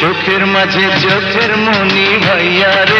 চোখের মাঝে চোখের মনি ভাইয়া রে।